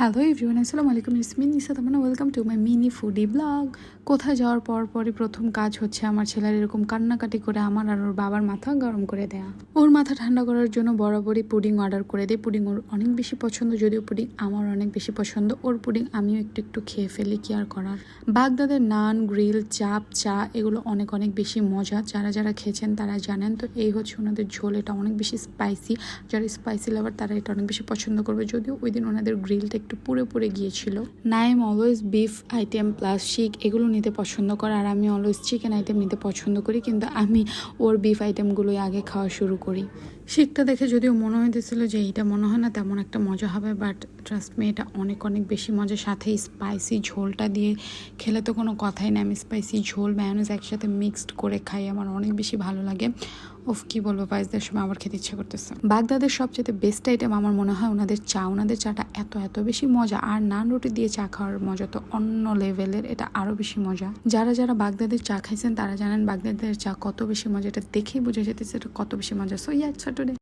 Hello everyone, আসসালামু আলাইকুম Ismin Nisa Tamanna welcome to my mini foodie vlog. কোথায় যাওয়ার পর পরই প্রথম কাজ হচ্ছে আমার ছেলের এরকম কান্নাকাটি করে আমার আর ওর বাবার মাথা গরম করে দেয়া। ওর মাথা ঠান্ডা করার জন্য বরাবরই পুডিং অর্ডার করে দিই। পুডিং ওর অনেক বেশি পছন্দ, যদিও পুডিং আমার অনেক বেশি পছন্দ। ওর পুডিং আমিও একটু একটু খেয়ে ফেলি, কি আর করার। বাগদাদের নান, গ্রিল, চাপ, চা এগুলো অনেক অনেক বেশি মজা। যারা যারা খেয়েছেন তারা জানেন তো, এই হচ্ছে ওনাদের ঝোল। এটা অনেক বেশি স্পাইসি যারা স্পাইসি লাভার তারা এটা অনেক বেশি পছন্দ করবে। যদিও ওই দিন ওনাদের গ্রিলটা একটু পুড়ে পুড়ে গিয়েছিল। Naim always beef item plus seekh এগুলো নিতে পছন্দ করে আর আমি অলওয়েজ চিকেন আইটেম নিতে পছন্দ করি কিন্তু আমি ওর বিফ আইটেমগুলোই আগে খাওয়া শুরু করি। শিকটা দেখে যদিও মনে হইতেছিল যে এইটা মনে হয় না তেমন একটা মজা হবে বাট ট্রাস্ট মি এটা অনেক অনেক বেশি মজা। সাথে স্পাইসি ঝোলটা দিয়ে খেলে তো কোনো কথাই না। আমি স্পাইসি ঝোল ম্যায়োনিজ একসাথে মিক্সড করে খাই, আমার অনেক বেশি ভালো লাগে। ওফ কি বলব পায়েসদের সময় আমার খেতে ইচ্ছে করতেছে। বাগদাদের সবচেয়ে বেস্ট আইটেম আমার মনে হয় ওনাদের চা। ওনাদের চাটা এত এত বেশি মজা। আর নান রুটি দিয়ে চা খাওয়ার মজা তো অন্য লেভেলের এটা আরও বেশি মজা। যারা যারা বাগদাদের চা খাইছেন, তারা জানেন বাগদাদের চা কত বেশি মজা। এটা দেখেই বুঝে যেতেছে এটা কত বেশি মজা। So yeah today